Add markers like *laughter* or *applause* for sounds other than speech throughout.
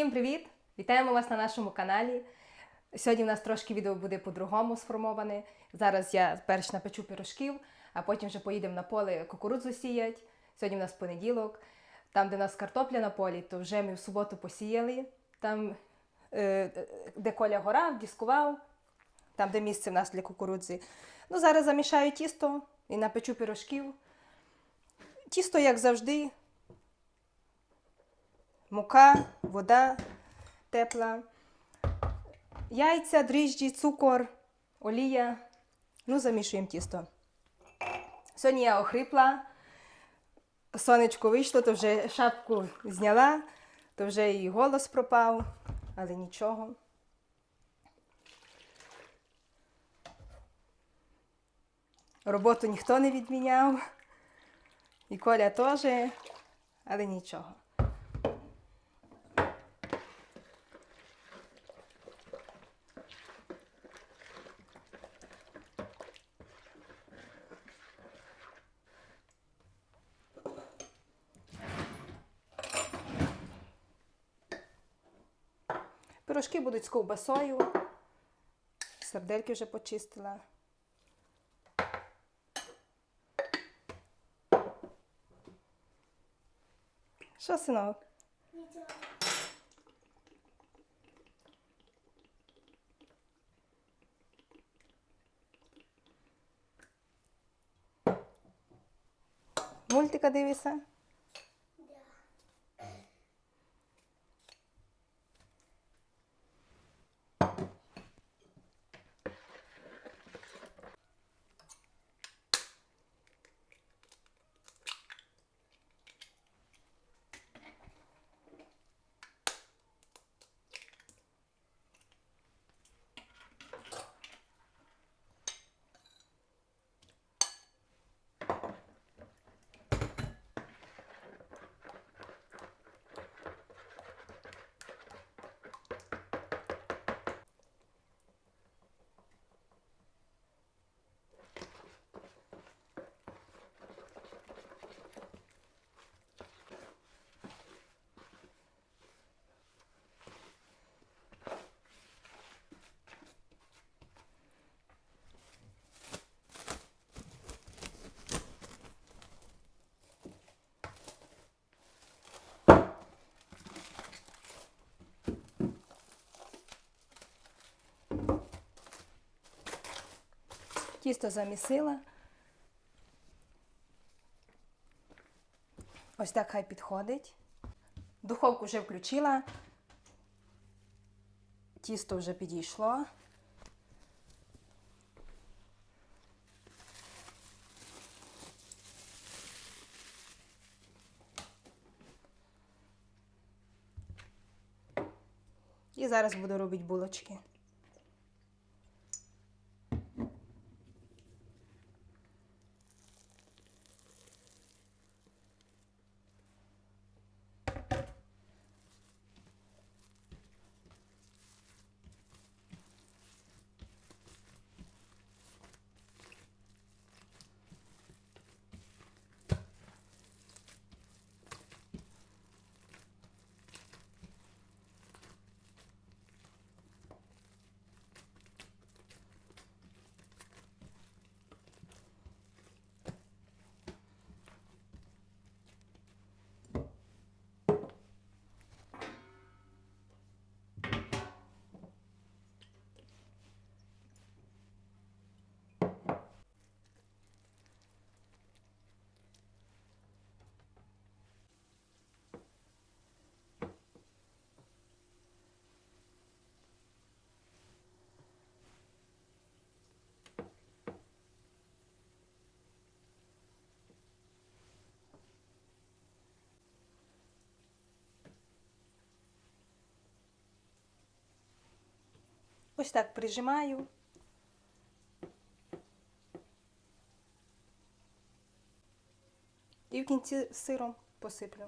Всім привіт! Вітаємо вас на нашому каналі. Сьогодні в нас трошки відео буде по-другому сформоване. Зараз я перш напечу пирожків, а потім вже поїдемо на поле кукурудзу сіять. Сьогодні в нас понеділок. Там, де в нас картопля на полі, то вже ми в суботу посіяли. Там, е, де Коля горав, дискував, там, де місце в нас для кукурудзи. Ну, зараз замішаю тісто і напечу пирожків. Тісто, як завжди, мука, вода тепла, яйця, дріжджі, цукор, олія. Ну, замішуємо тісто. Сьогодні я охрипла, сонечко вийшло, то вже шапку зняла, то вже і голос пропав, але нічого. Роботу ніхто не відміняв. І Коля теж, але нічого. Пирожки будуть з ковбасою. Сардельки вже почистила. Що, синок? Мультика дивишся? Тісто замісила. Ось так хай підходить. Духовку вже включила. Тісто вже підійшло. І зараз буду робити булочки. Ось так прижимаю. І в кінці сиром посиплю.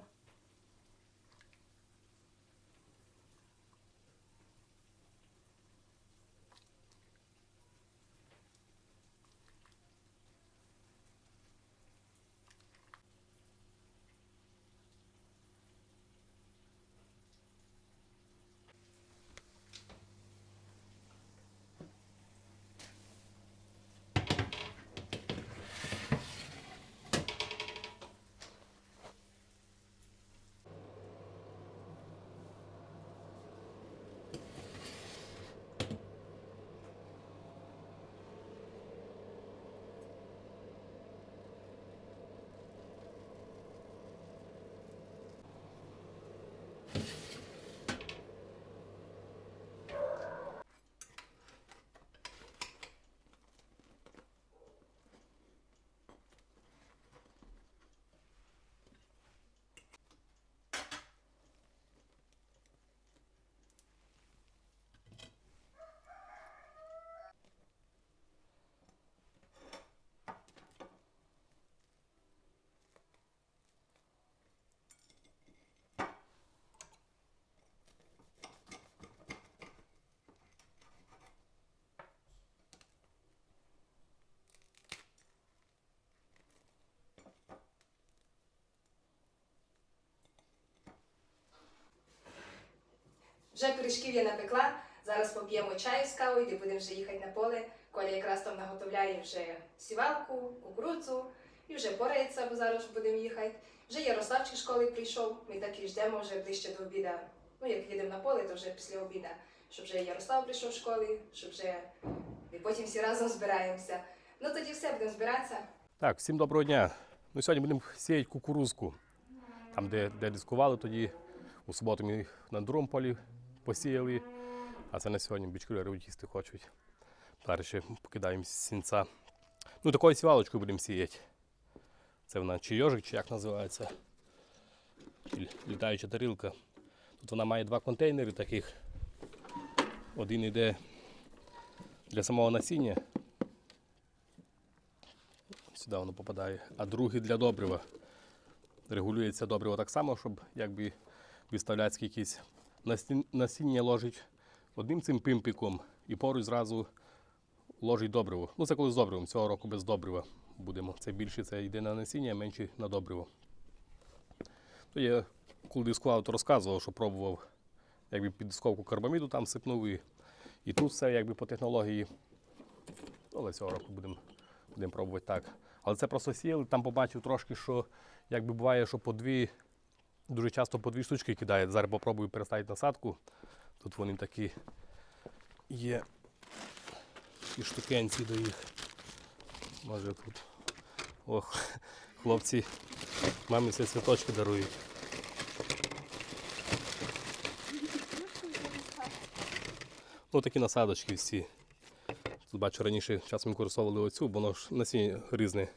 Вже пиріжків я напекла. Зараз поп'ємо чаю з кавою, де будемо вже їхати на поле. Коля якраз там наготовляє вже сівалку, кукурудзу і вже порається, бо зараз будемо їхати. Вже Ярославчик з школи прийшов. Ми так і ждемо вже ближче до обіда. Ну, як їдемо на поле, то вже після обіда. Щоб вже Ярослав прийшов з школи, щоб вже і потім всі разом збираємося. Ну тоді все, будемо збиратися. Так, всім доброго дня. Ну, сьогодні будемо сіяти кукурузку. Там, де, де дискували тоді, у суботу ми на другому полі посіяли, а це на сьогодні бічкуляри їсти хочуть. Зараз ще покидаємо сінця. Ну, такою сівалочкою будемо сіяти. Це вона чи йожик, чи як називається. Чи літаюча тарілка. Тут вона має два контейнери таких. Один йде для самого насіння, сюди воно попадає, а другий для добрива. Регулюється добриво так само, щоб якби виставляти насін- насіння ложить одним цим пимпіком і поруч зразу ложить добриво. Ну це коли з добривом, цього року без добрива будемо. Це більше це йде на насіння, а менше на добриво. То я коли дискував, то розказував, що пробував якби під дисковку карбаміду там сипнув і, і тут все якби по технології. Але цього року будемо будемо пробувати так. Але це просто сіяли, там побачив трошки, що якби буває, що по дві, дуже часто по дві штучки кидають. Зараз попробую переставити насадку. Тут вони такі є і штукенці до їх. Може тут. Ох, хлопці, мамі все цвіточки дарують. Ну такі насадочки всі. Тут бачу, раніше часом використовували оцю, бо воно ж насіння різне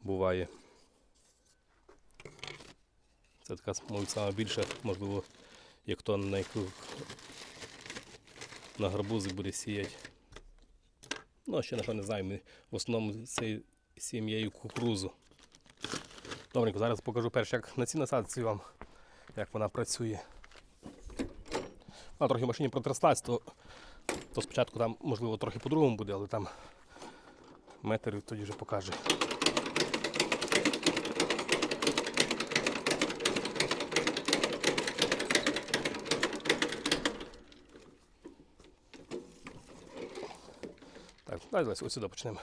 буває. Це така, мабуть, сама більша, можливо, як хто на яку на гарбузи буде сіяти. Ну, ще на що не знаю, ми в основному це сім'єю кукурузу. Добренько, зараз покажу перше, як на цій насадці вам, як вона працює. Вона трохи в машині протряслась, то то спочатку там, можливо, трохи по-другому буде, але там метр тоді вже покаже. Так, давайте ось сюди почнемо.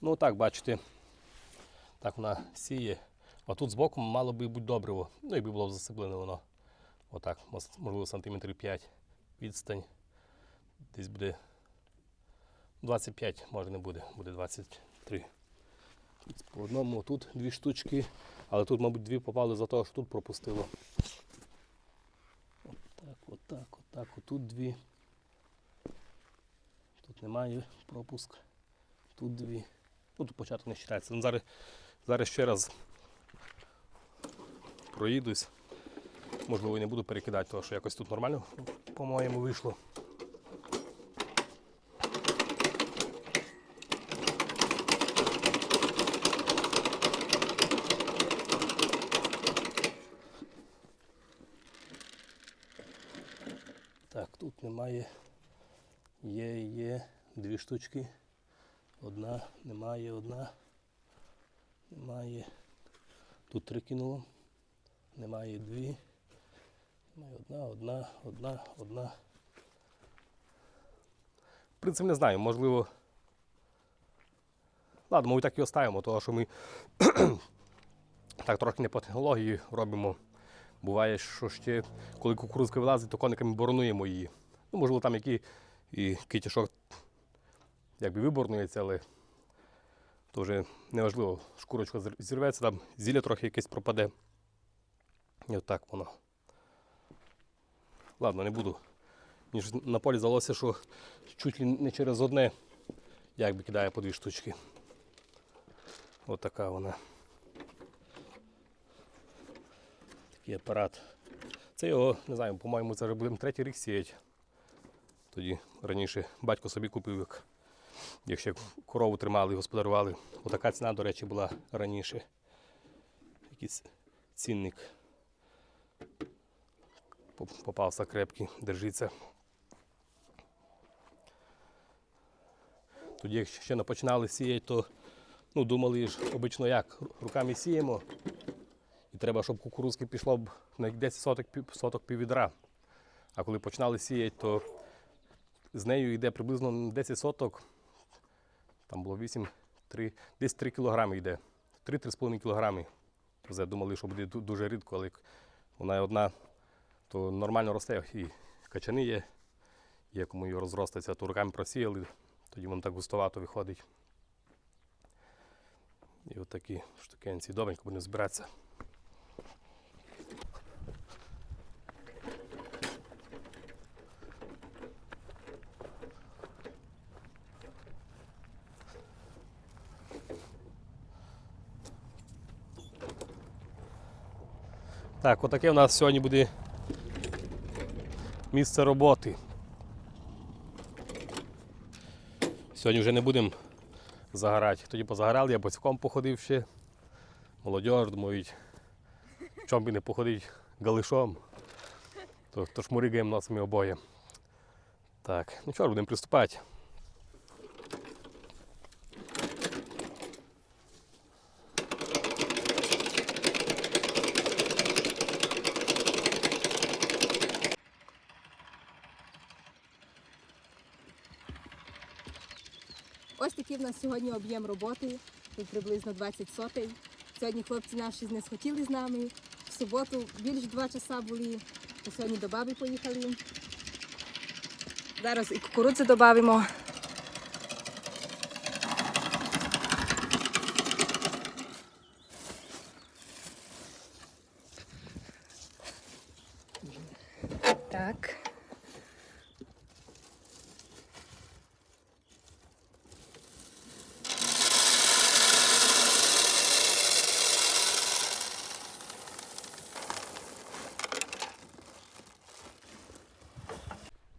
Ну так, бачите, так вона сіє. А тут збоку мало би бути добриво. Ну, якби було засиплене воно. Отак, можливо, сантиметрів 5 відстань. Десь буде 25, може не буде, буде 23. Тут по одному, тут дві штучки, але тут, мабуть, дві попали за те, що тут пропустило. Отак, отак, отак, отут дві. Немає пропуск. Тут дві. Ну, тут початок не вважається. Ну, зараз, зараз ще раз проїдусь. Можливо, і не буду перекидати, тому що якось тут нормально, по-моєму, вийшло. Так, тут немає. Є, дві штучки. Одна, немає, одна. Немає. Тут три кинуло. Немає дві. Немає одна, одна, одна, одна. В принципі, не знаю, можливо. Ладно, ми так і оставимо, тому що ми *clears throat* так трохи не по технології робимо. Буває, що ще коли кукурузка вилазить, то кониками боронуємо її. Ну, можливо, там які і китішок якби виборнується, але вже неважливо. Шкурочка зірветься, там зілля трохи якесь пропаде. І отак воно. Ладно, не буду. Ніж на полі здалося, що чуть не через одне якби кидає по дві штучки. Отака вона. Такий апарат. Це його, не знаю, по-моєму, це вже будемо третій рік сіяти. Тоді раніше батько собі купив, як, як ще корову тримали і господарювали. Отака ціна, до речі, була раніше. Якийсь цінник. Попався крепкий, держиться. Тоді, як ще не починали сіяти, то ну, думали ж обично як, руками сіємо. І треба, щоб кукурузки пішло б на 10 соток, соток піввідра. А коли починали сіяти, то з нею йде приблизно 10 соток. Там було 8, 3, десь 3 кілограми йде. 3-3,5 кілограми. Вже думали, що буде дуже рідко, але як вона одна, то нормально росте. І качани є, є кому її розроститься, то руками просіяли, тоді воно так густовато виходить. І от такі штукенці. Добренько будемо збиратися. Так, отаке у нас сьогодні буде місце роботи. Сьогодні вже не будемо загорати. Тоді позагорали, я босиком походив ще. Молодь думають, в чому би не походити галишом. То, то шмуригаємо носами обоє. Так, ну ж, будемо приступати. Сьогодні об'єм роботи, тут приблизно 20 сотень. Сьогодні хлопці наші не схотіли з нами. В суботу більш два часа були, сьогодні до баби поїхали. Зараз і кукурудзи додамо. Так.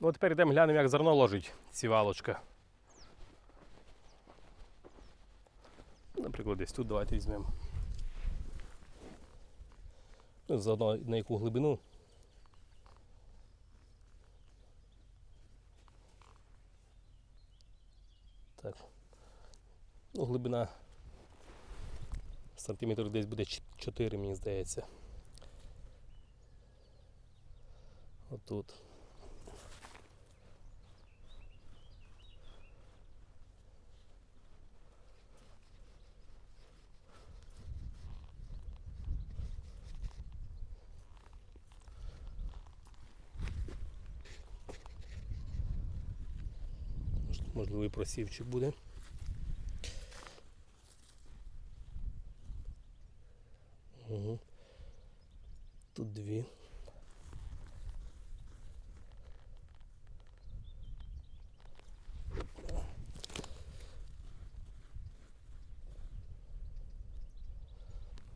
Ну, тепер йдемо глянемо, як зерно ложить сівалочка. Наприклад, десь тут давайте візьмемо. Ну, Заодно на яку глибину. Так. Ну, глибина сантиметр десь буде 4, мені здається. Отут. Можливо, і просівчик буде. Угу. Тут дві.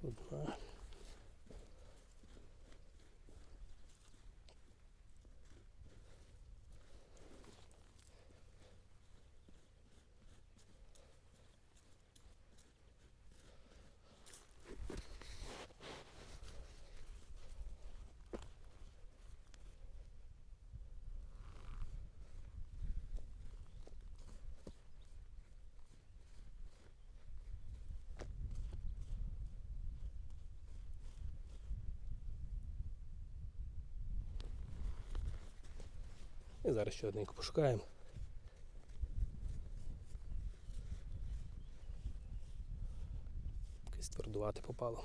Одна. І зараз ще одненьку пошукаємо. Якесь твердувати попало.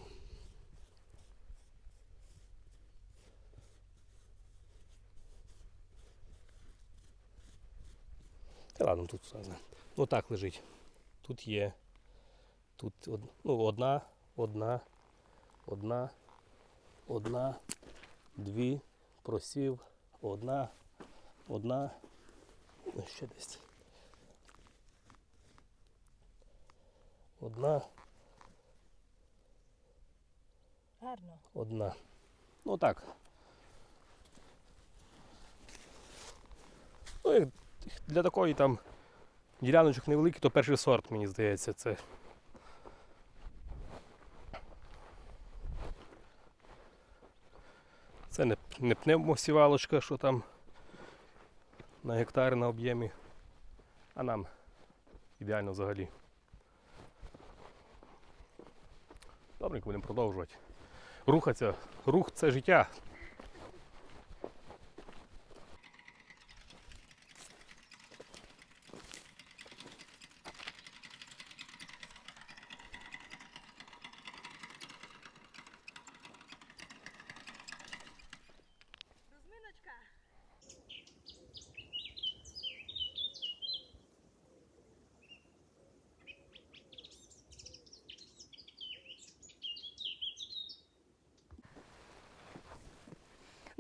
Та ладно, тут знаю. Ну так лежить. Тут є. Тут ну, одна, одна, одна, одна, дві, просів, одна, одна, ну, ще десь. Одна, Гарно. одна. Ну так. Ну, як для такої там діляночок невеликий, то перший сорт, мені здається, це. Це не, не пневмосівалочка, що там на гектари на об'ємі, а нам ідеально взагалі. Добренько будемо продовжувати. Рухатися. Рух це життя.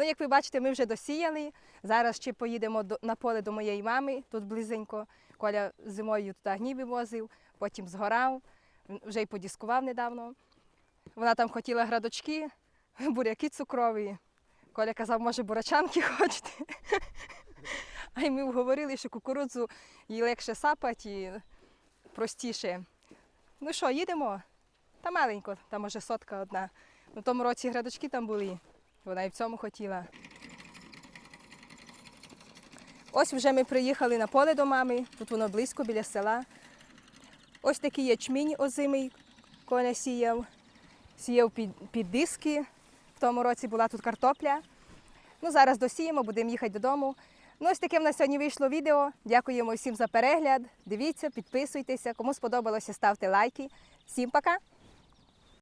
Ну, як ви бачите, ми вже досіяли. Зараз ще поїдемо на поле до моєї мами, тут близенько. Коля зимою туди гній вивозив, потім згорав, вже й подіскував недавно. Вона там хотіла градочки, *laughs* буряки цукрові. Коля казав, може, бурачанки *laughs* хочете. А й ми вговорили, що кукурудзу їй легше сапати і простіше. Ну що, їдемо? Та маленько, там може сотка одна. У тому році градочки там були. Вона і в цьому хотіла. Ось вже ми приїхали на поле до мами, тут воно близько біля села. Ось такий ячмінь озимий коля сіяв. Сіяв під, під диски. В тому році була тут картопля. Ну, зараз досіємо, будемо їхати додому. Ну, ось таке в нас сьогодні вийшло відео. Дякуємо всім за перегляд. Дивіться, підписуйтеся. Кому сподобалося, ставте лайки. Всім пока!